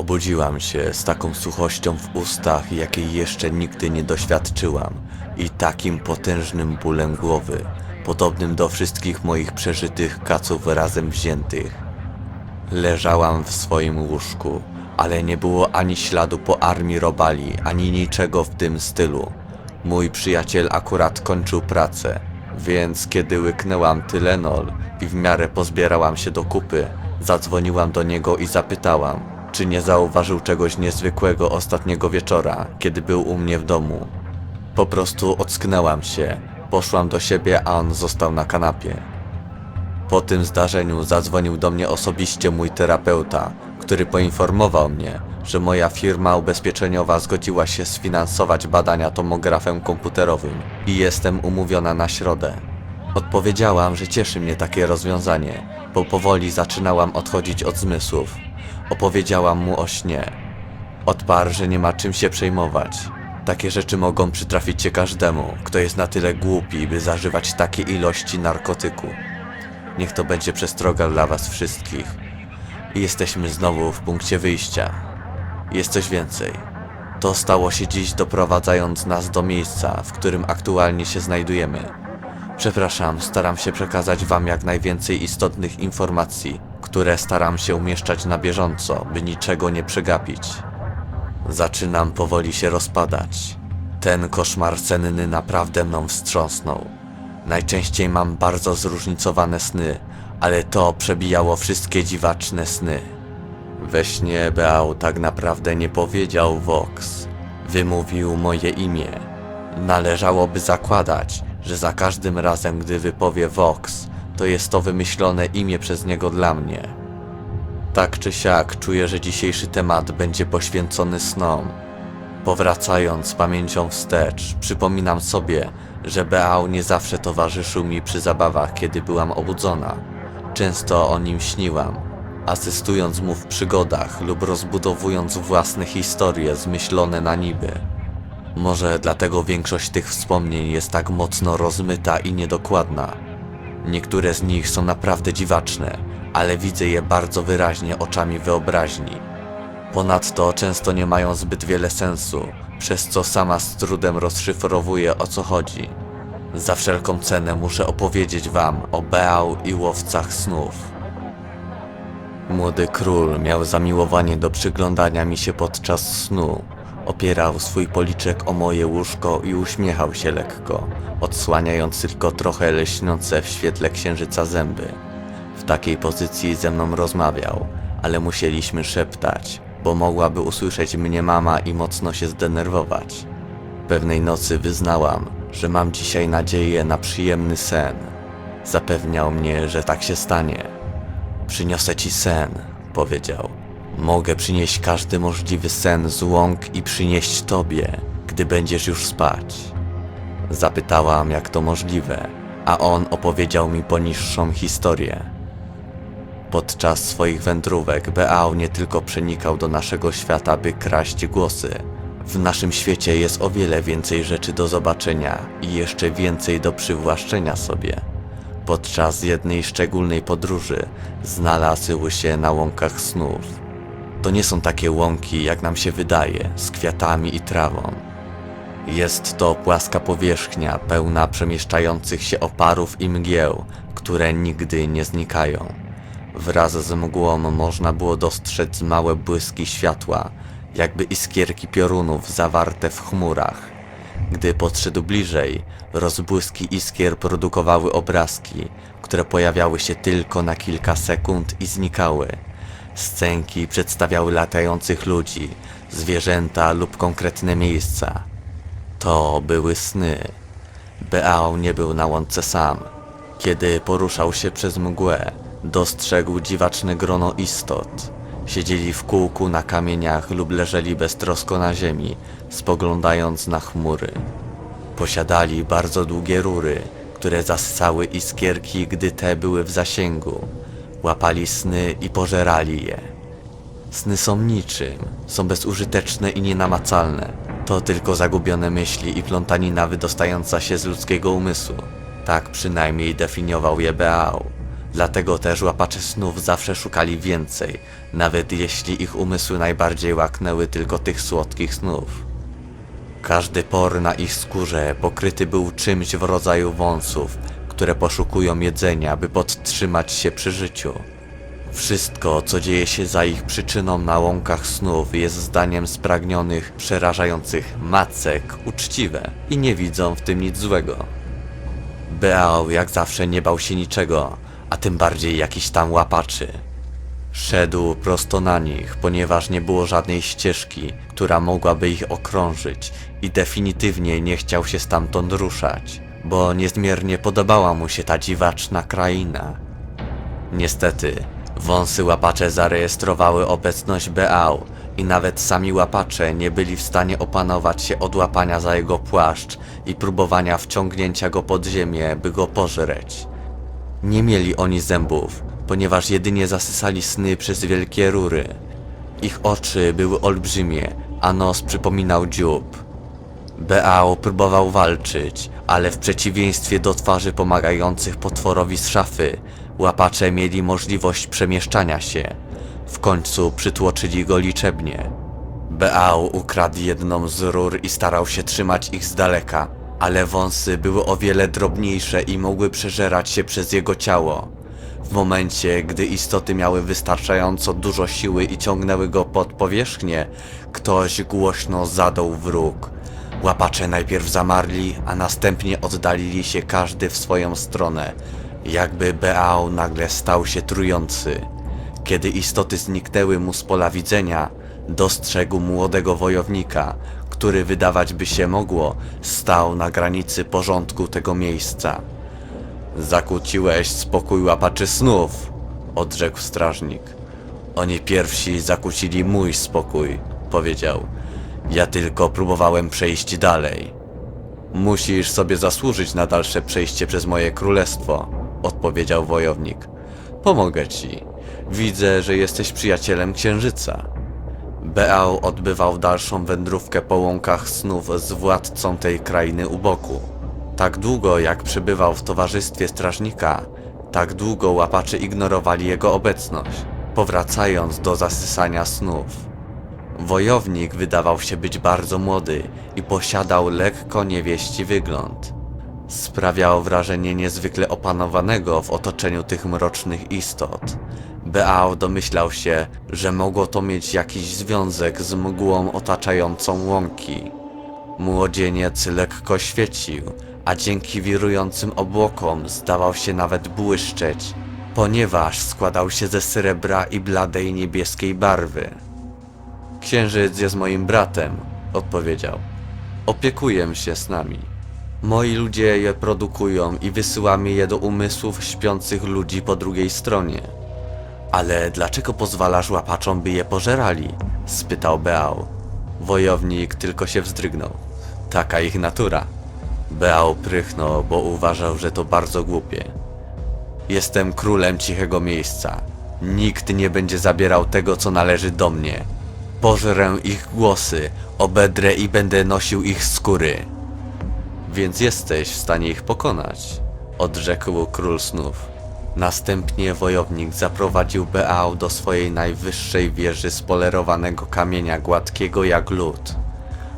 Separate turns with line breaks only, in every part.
Obudziłam się z taką suchością w ustach, jakiej jeszcze nigdy nie doświadczyłam i takim potężnym bólem głowy, podobnym do wszystkich moich przeżytych kaców razem wziętych. Leżałam w swoim łóżku, ale nie było ani śladu po armii robali, ani niczego w tym stylu. Mój przyjaciel akurat kończył pracę, więc kiedy łyknęłam Tylenol i w miarę pozbierałam się do kupy, zadzwoniłam do niego i zapytałam, czy nie zauważył czegoś niezwykłego ostatniego wieczora, kiedy był u mnie w domu. Po prostu ocknęłam się, poszłam do siebie, a on został na kanapie. Po tym zdarzeniu zadzwonił do mnie osobiście mój terapeuta, który poinformował mnie, że moja firma ubezpieczeniowa zgodziła się sfinansować badania tomografem komputerowym i jestem umówiona na środę. Odpowiedziałam, że cieszy mnie takie rozwiązanie, bo powoli zaczynałam odchodzić od zmysłów. Opowiedziałam mu o śnie. Odparł, że nie ma czym się przejmować. Takie rzeczy mogą przytrafić się każdemu, kto jest na tyle głupi, by zażywać takie ilości narkotyku. Niech to będzie przestroga dla was wszystkich. I jesteśmy znowu w punkcie wyjścia. Jest coś więcej. To stało się dziś doprowadzając nas do miejsca, w którym aktualnie się znajdujemy. Przepraszam, staram się przekazać wam jak najwięcej istotnych informacji, które staram się umieszczać na bieżąco, by niczego nie przegapić. Zaczynam powoli się rozpadać. Ten koszmar senny naprawdę mną wstrząsnął. Najczęściej mam bardzo zróżnicowane sny, ale to przebijało wszystkie dziwaczne sny. We śnie Beał tak naprawdę nie powiedział Vox. Wymówił moje imię. Należałoby zakładać, że za każdym razem, gdy wypowie Vox, to jest to wymyślone imię przez niego dla mnie. Tak czy siak czuję, że dzisiejszy temat będzie poświęcony snom. Powracając pamięcią wstecz, przypominam sobie, że Beał nie zawsze towarzyszył mi przy zabawach, kiedy byłam obudzona. Często o nim śniłam, asystując mu w przygodach lub rozbudowując własne historie zmyślone na niby. Może dlatego większość tych wspomnień jest tak mocno rozmyta i niedokładna. Niektóre z nich są naprawdę dziwaczne, ale widzę je bardzo wyraźnie oczami wyobraźni. Ponadto często nie mają zbyt wiele sensu, przez co sama z trudem rozszyfrowuję o co chodzi. Za wszelką cenę muszę opowiedzieć wam o Beał i łowcach snów. Młody król miał zamiłowanie do przyglądania mi się podczas snu. Opierał swój policzek o moje łóżko i uśmiechał się lekko, odsłaniając tylko trochę leśniące w świetle księżyca zęby. W takiej pozycji ze mną rozmawiał, ale musieliśmy szeptać, bo mogłaby usłyszeć mnie mama i mocno się zdenerwować. Pewnej nocy wyznałam, że mam dzisiaj nadzieję na przyjemny sen. Zapewniał mnie, że tak się stanie. Przyniosę ci sen, powiedział. Mogę przynieść każdy możliwy sen z łąk i przynieść tobie, gdy będziesz już spać. Zapytałam, jak to możliwe, a on opowiedział mi poniższą historię. Podczas swoich wędrówek Beał nie tylko przenikał do naszego świata, by kraść głosy. W naszym świecie jest o wiele więcej rzeczy do zobaczenia i jeszcze więcej do przywłaszczenia sobie. Podczas jednej szczególnej podróży znalazł się na łąkach snów. To nie są takie łąki, jak nam się wydaje, z kwiatami i trawą. Jest to płaska powierzchnia pełna przemieszczających się oparów i mgieł, które nigdy nie znikają. Wraz z mgłą można było dostrzec małe błyski światła, jakby iskierki piorunów zawarte w chmurach. Gdy podszedł bliżej, rozbłyski iskier produkowały obrazki, które pojawiały się tylko na kilka sekund i znikały. Scenki przedstawiały latających ludzi, zwierzęta lub konkretne miejsca. To były sny. Beał nie był na łące sam. Kiedy poruszał się przez mgłę, dostrzegł dziwaczne grono istot. Siedzieli w kółku na kamieniach lub leżeli beztrosko na ziemi, spoglądając na chmury. Posiadali bardzo długie rury, które zassały iskierki, gdy te były w zasięgu. Łapali sny i pożerali je. Sny są niczym, są bezużyteczne i nienamacalne. To tylko zagubione myśli i plątanina wydostająca się z ludzkiego umysłu. Tak przynajmniej definiował je Beał. Dlatego też łapacze snów zawsze szukali więcej, nawet jeśli ich umysły najbardziej łaknęły tylko tych słodkich snów. Każdy por na ich skórze pokryty był czymś w rodzaju wąsów, które poszukują jedzenia, by podtrzymać się przy życiu. Wszystko, co dzieje się za ich przyczyną na łąkach snów, jest zdaniem spragnionych, przerażających macek uczciwe i nie widzą w tym nic złego. Beał jak zawsze nie bał się niczego, a tym bardziej jakiś tam łapaczy. Szedł prosto na nich, ponieważ nie było żadnej ścieżki, która mogłaby ich okrążyć i definitywnie nie chciał się stamtąd ruszać, bo niezmiernie podobała mu się ta dziwaczna kraina. Niestety, wąsy łapacze zarejestrowały obecność Beał i nawet sami łapacze nie byli w stanie opanować się od łapania za jego płaszcz i próbowania wciągnięcia go pod ziemię, by go pożreć. Nie mieli oni zębów, ponieważ jedynie zasysali sny przez wielkie rury. Ich oczy były olbrzymie, a nos przypominał dziób. Beał próbował walczyć, ale w przeciwieństwie do twarzy pomagających potworowi z szafy, łapacze mieli możliwość przemieszczania się. W końcu przytłoczyli go liczebnie. Beał ukradł jedną z rur i starał się trzymać ich z daleka, ale wąsy były o wiele drobniejsze i mogły przeżerać się przez jego ciało. W momencie, gdy istoty miały wystarczająco dużo siły i ciągnęły go pod powierzchnię, ktoś głośno zadał wróg. Łapacze najpierw zamarli, a następnie oddalili się każdy w swoją stronę, jakby Beał nagle stał się trujący. Kiedy istoty zniknęły mu z pola widzenia, dostrzegł młodego wojownika, który wydawać by się mogło, stał na granicy porządku tego miejsca. Zakłóciłeś spokój łapaczy snów, odrzekł strażnik. Oni pierwsi zakłócili mój spokój, powiedział. Ja tylko próbowałem przejść dalej. Musisz sobie zasłużyć na dalsze przejście przez moje królestwo, odpowiedział wojownik. Pomogę ci. Widzę, że jesteś przyjacielem księżyca. Beał odbywał dalszą wędrówkę po łąkach snów z władcą tej krainy u boku. Tak długo jak przebywał w towarzystwie strażnika, tak długo łapacze ignorowali jego obecność, powracając do zasysania snów. Wojownik wydawał się być bardzo młody i posiadał lekko niewieści wygląd. Sprawiał wrażenie niezwykle opanowanego w otoczeniu tych mrocznych istot. Beał domyślał się, że mogło to mieć jakiś związek z mgłą otaczającą łąki. Młodzieniec lekko świecił, a dzięki wirującym obłokom zdawał się nawet błyszczeć, ponieważ składał się ze srebra i bladej niebieskiej barwy. Księżyc jest moim bratem, odpowiedział. Opiekuję się z nami. Moi ludzie je produkują i wysyłamy je do umysłów śpiących ludzi po drugiej stronie. Ale dlaczego pozwalasz łapaczom, by je pożerali? spytał Beał. Wojownik tylko się wzdrygnął. Taka ich natura. Beał prychnął, bo uważał, że to bardzo głupie. Jestem królem cichego miejsca. Nikt nie będzie zabierał tego, co należy do mnie. Pożrę ich głosy, obedrę i będę nosił ich skóry. Więc jesteś w stanie ich pokonać, odrzekł król snów. Następnie wojownik zaprowadził Beał do swojej najwyższej wieży z polerowanego kamienia gładkiego jak lód.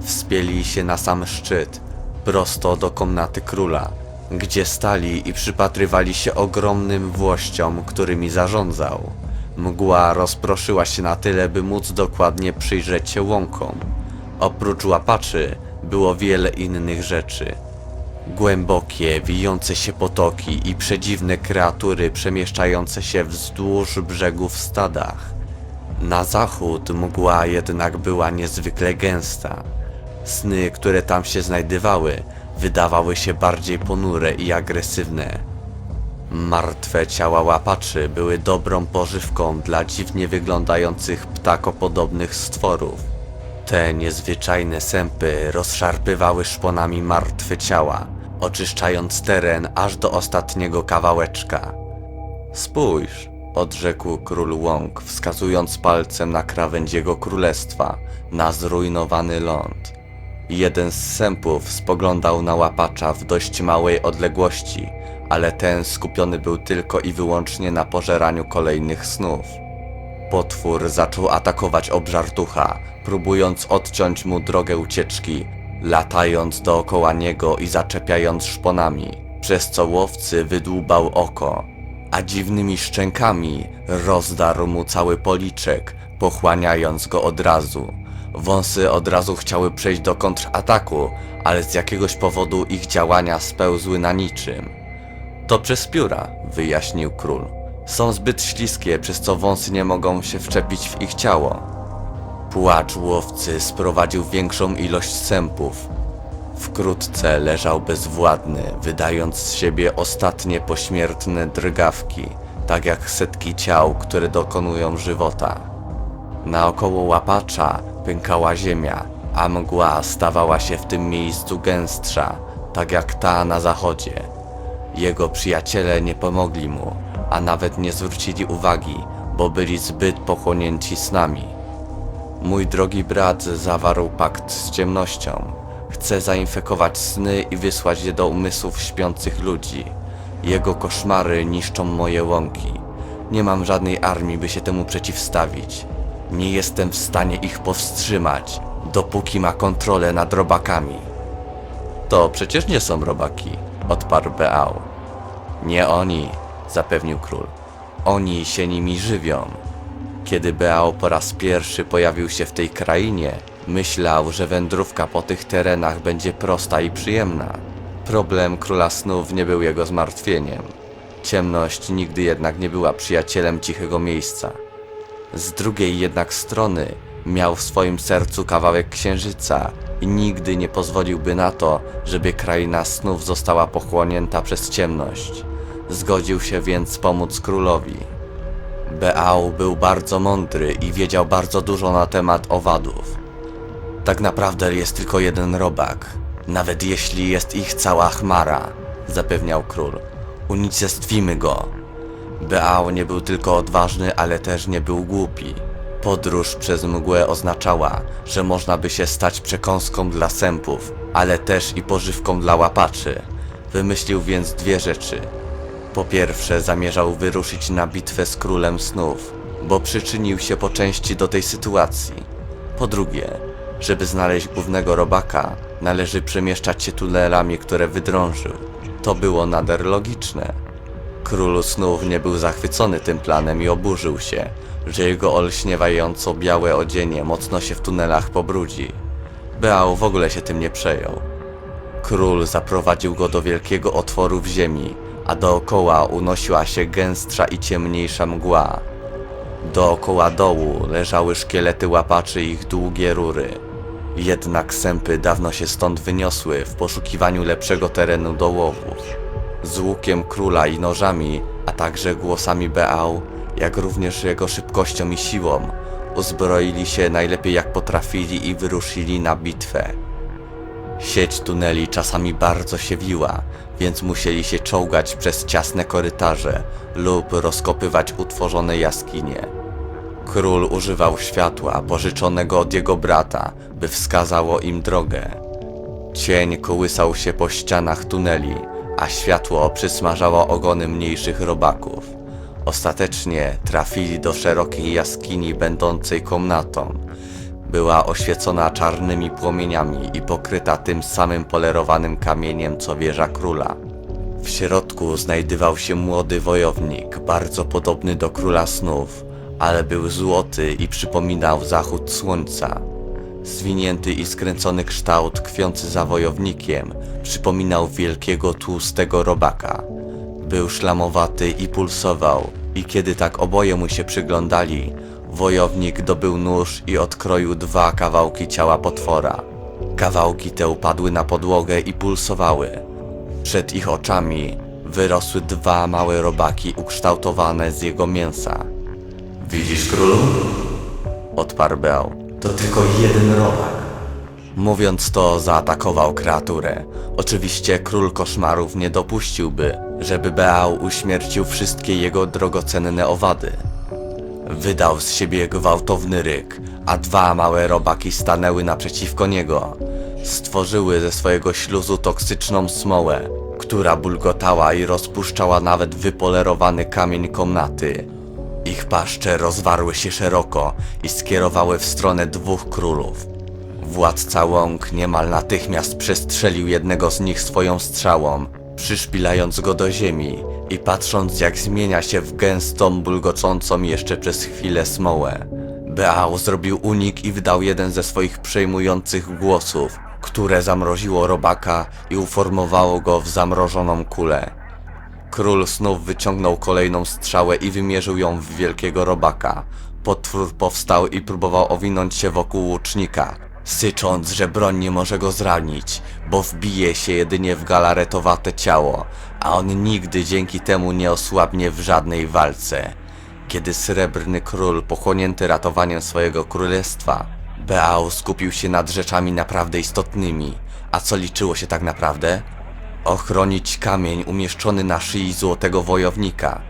Wspięli się na sam szczyt, prosto do komnaty króla, gdzie stali i przypatrywali się ogromnym włościom, którymi zarządzał. Mgła rozproszyła się na tyle, by móc dokładnie przyjrzeć się łąkom. Oprócz łapaczy było wiele innych rzeczy. Głębokie, wijące się potoki i przedziwne kreatury przemieszczające się wzdłuż brzegów w stadach. Na zachód mgła jednak była niezwykle gęsta. Sny, które tam się znajdowały, wydawały się bardziej ponure i agresywne. Martwe ciała łapaczy były dobrą pożywką dla dziwnie wyglądających ptakopodobnych stworów. Te niezwyczajne sępy rozszarpywały szponami martwe ciała, oczyszczając teren aż do ostatniego kawałeczka. Spójrz, odrzekł król łąk, wskazując palcem na krawędź jego królestwa, na zrujnowany ląd. Jeden z sępów spoglądał na łapacza w dość małej odległości, ale ten skupiony był tylko i wyłącznie na pożeraniu kolejnych snów. Potwór zaczął atakować obżartucha, próbując odciąć mu drogę ucieczki, latając dookoła niego i zaczepiając szponami, przez co łowcy wydłubał oko, a dziwnymi szczękami rozdarł mu cały policzek, pochłaniając go od razu. Wąsy od razu chciały przejść do kontrataku, ale z jakiegoś powodu ich działania spełzły na niczym. To przez pióra, wyjaśnił król. Są zbyt śliskie, przez co wąsy nie mogą się wczepić w ich ciało. Płacz łowcy sprowadził większą ilość sępów. Wkrótce leżał bezwładny, wydając z siebie ostatnie pośmiertne drgawki, tak jak setki ciał, które dokonują żywota. Naokoło łapacza pękała ziemia, a mgła stawała się w tym miejscu gęstsza, tak jak ta na zachodzie. Jego przyjaciele nie pomogli mu, a nawet nie zwrócili uwagi, bo byli zbyt pochłonięci snami. Mój drogi brat zawarł pakt z ciemnością. Chce zainfekować sny i wysłać je do umysłów śpiących ludzi. Jego koszmary niszczą moje łąki. Nie mam żadnej armii, by się temu przeciwstawić. Nie jestem w stanie ich powstrzymać, dopóki ma kontrolę nad robakami. To przecież nie są robaki, odparł Beał. Nie oni, zapewnił król. Oni się nimi żywią. Kiedy Beał po raz pierwszy pojawił się w tej krainie, myślał, że wędrówka po tych terenach będzie prosta i przyjemna. Problem króla snów nie był jego zmartwieniem. Ciemność nigdy jednak nie była przyjacielem cichego miejsca. Z drugiej jednak strony miał w swoim sercu kawałek księżyca i nigdy nie pozwoliłby na to, żeby kraina snów została pochłonięta przez ciemność. Zgodził się więc pomóc królowi. Beał był bardzo mądry i wiedział bardzo dużo na temat owadów. Tak naprawdę jest tylko jeden robak, nawet jeśli jest ich cała chmara, zapewniał król. Unicestwimy go. Beał nie był tylko odważny, ale też nie był głupi. Podróż przez mgłę oznaczała, że można by się stać przekąską dla sępów, ale też i pożywką dla łapaczy. Wymyślił więc dwie rzeczy. Po pierwsze, zamierzał wyruszyć na bitwę z królem snów, bo przyczynił się po części do tej sytuacji. Po drugie, żeby znaleźć głównego robaka, należy przemieszczać się tunelami, które wydrążył. To było nader logiczne. Król snów nie był zachwycony tym planem i oburzył się, że jego olśniewająco białe odzienie mocno się w tunelach pobrudzi. Beał w ogóle się tym nie przejął. Król zaprowadził go do wielkiego otworu w ziemi, a dookoła unosiła się gęstsza i ciemniejsza mgła. Dookoła dołu leżały szkielety łapaczy i ich długie rury. Jednak sępy dawno się stąd wyniosły w poszukiwaniu lepszego terenu do łowów. Z łukiem króla i nożami, a także głosami Beał, jak również jego szybkością i siłą, uzbroili się najlepiej jak potrafili i wyruszyli na bitwę. Sieć tuneli czasami bardzo się wiła, więc musieli się czołgać przez ciasne korytarze lub rozkopywać utworzone jaskinie. Król używał światła pożyczonego od jego brata, by wskazało im drogę. Cień kołysał się po ścianach tuneli, a światło przysmażało ogony mniejszych robaków. Ostatecznie trafili do szerokiej jaskini będącej komnatą. Była oświecona czarnymi płomieniami i pokryta tym samym polerowanym kamieniem co wieża króla. W środku znajdował się młody wojownik, bardzo podobny do króla snów, ale był złoty i przypominał zachód słońca. Zwinięty i skręcony kształt tkwiący za wojownikiem przypominał wielkiego tłustego robaka. Był szlamowaty i pulsował, i kiedy tak oboje mu się przyglądali, wojownik dobył nóż i odkroił dwa kawałki ciała potwora. Kawałki te upadły na podłogę i pulsowały. Przed ich oczami wyrosły dwa małe robaki ukształtowane z jego mięsa. Widzisz, królu? Odparł Beał. To tylko jeden robak. Mówiąc to, zaatakował kreaturę. Oczywiście król koszmarów nie dopuściłby, żeby Beał uśmiercił wszystkie jego drogocenne owady. Wydał z siebie gwałtowny ryk, a dwa małe robaki stanęły naprzeciwko niego. Stworzyły ze swojego śluzu toksyczną smołę, która bulgotała i rozpuszczała nawet wypolerowany kamień komnaty. Ich paszcze rozwarły się szeroko i skierowały w stronę dwóch królów. Władca łąk niemal natychmiast przestrzelił jednego z nich swoją strzałą, przyszpilając go do ziemi i patrząc jak zmienia się w gęstą, bulgocącą jeszcze przez chwilę smołę. Beał zrobił unik i wydał jeden ze swoich przejmujących głosów, które zamroziło robaka i uformowało go w zamrożoną kulę. Król snów wyciągnął kolejną strzałę i wymierzył ją w wielkiego robaka. Potwór powstał i próbował owinąć się wokół łucznika, sycząc, że broń nie może go zranić, bo wbije się jedynie w galaretowate ciało, a on nigdy dzięki temu nie osłabnie w żadnej walce. Kiedy srebrny król, pochłonięty ratowaniem swojego królestwa, Beał skupił się nad rzeczami naprawdę istotnymi. A co liczyło się tak naprawdę? Ochronić kamień umieszczony na szyi złotego wojownika.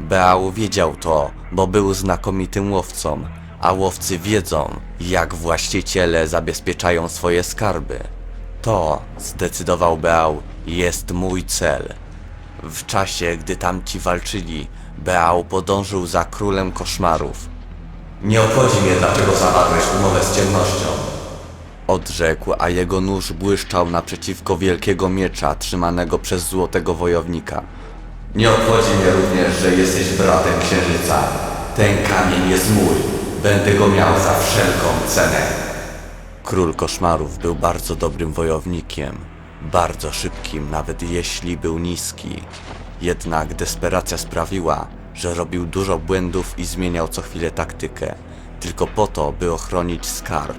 Beał wiedział to, bo był znakomitym łowcą, a łowcy wiedzą, jak właściciele zabezpieczają swoje skarby. To, zdecydował Beał, jest mój cel. W czasie, gdy tamci walczyli, Beał podążył za królem koszmarów. Nie obchodzi mnie, dlaczego zawarłeś umowę z ciemnością. Odrzekł, a jego nóż błyszczał naprzeciwko wielkiego miecza trzymanego przez złotego wojownika. Nie obchodzi mnie również, że jesteś bratem księżyca. Ten kamień jest mój. Będę go miał za wszelką cenę. Król koszmarów był bardzo dobrym wojownikiem. Bardzo szybkim, nawet jeśli był niski. Jednak desperacja sprawiła, że robił dużo błędów i zmieniał co chwilę taktykę. Tylko po to, by ochronić skarb.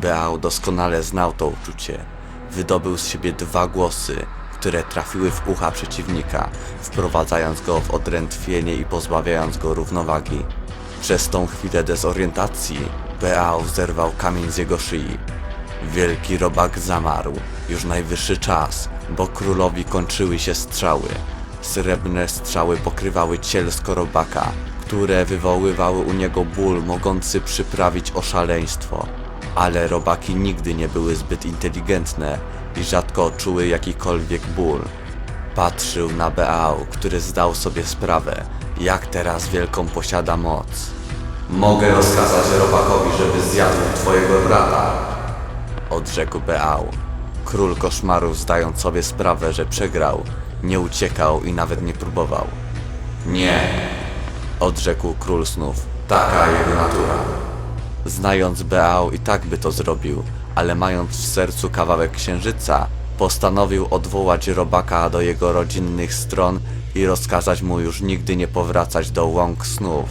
Beał doskonale znał to uczucie. Wydobył z siebie dwa głosy, które trafiły w ucha przeciwnika, wprowadzając go w odrętwienie i pozbawiając go równowagi. Przez tą chwilę dezorientacji Beał zerwał kamień z jego szyi. Wielki robak zamarł. Już najwyższy czas, bo królowi kończyły się strzały. Srebrne strzały pokrywały cielsko robaka, które wywoływały u niego ból mogący przyprawić o szaleństwo. Ale robaki nigdy nie były zbyt inteligentne i rzadko czuły jakikolwiek ból. Patrzył na Beał, który zdał sobie sprawę, jak teraz wielką posiada moc. Mogę rozkazać robakowi, żeby zjadł twojego brata, odrzekł Beał. Król koszmarów, zdając sobie sprawę, że przegrał, nie uciekał i nawet nie próbował. Nie, odrzekł król snów. Taka jego natura. Znając Beał i tak by to zrobił, ale mając w sercu kawałek księżyca, postanowił odwołać robaka do jego rodzinnych stron i rozkazać mu już nigdy nie powracać do łąk snów.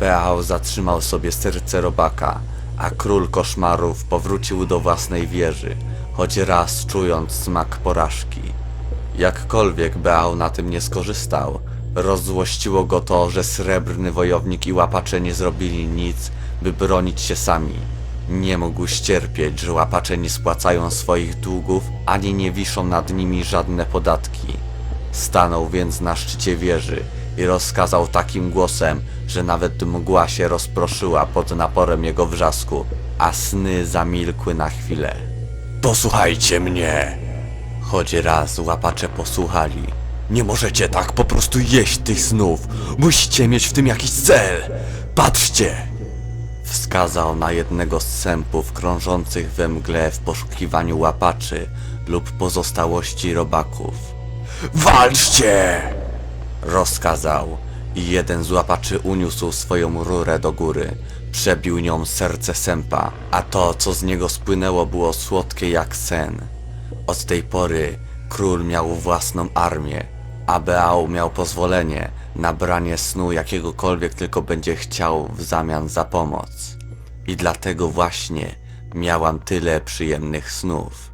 Beał zatrzymał sobie serce robaka, a król koszmarów powrócił do własnej wieży, choć raz czując smak porażki. Jakkolwiek Beał na tym nie skorzystał, rozzłościło go to, że srebrny wojownik i łapacze nie zrobili nic, by bronić się sami. Nie mógł ścierpieć, że łapacze nie spłacają swoich długów, ani nie wiszą nad nimi żadne podatki. Stanął więc na szczycie wieży i rozkazał takim głosem, że nawet mgła się rozproszyła pod naporem jego wrzasku, a sny zamilkły na chwilę. Posłuchajcie mnie! Choć raz łapacze posłuchali. Nie możecie tak po prostu jeść tych snów. Musicie mieć w tym jakiś cel. Patrzcie! Wskazał na jednego z sępów krążących we mgle w poszukiwaniu łapaczy lub pozostałości robaków. Walczcie! Rozkazał i jeden z łapaczy uniósł swoją rurę do góry. Przebił nią serce sępa, a to, co z niego spłynęło, było słodkie jak sen. Od tej pory król miał własną armię, a Beał miał pozwolenie na branie snu jakiegokolwiek tylko będzie chciał w zamian za pomoc. I dlatego właśnie miałam tyle przyjemnych snów.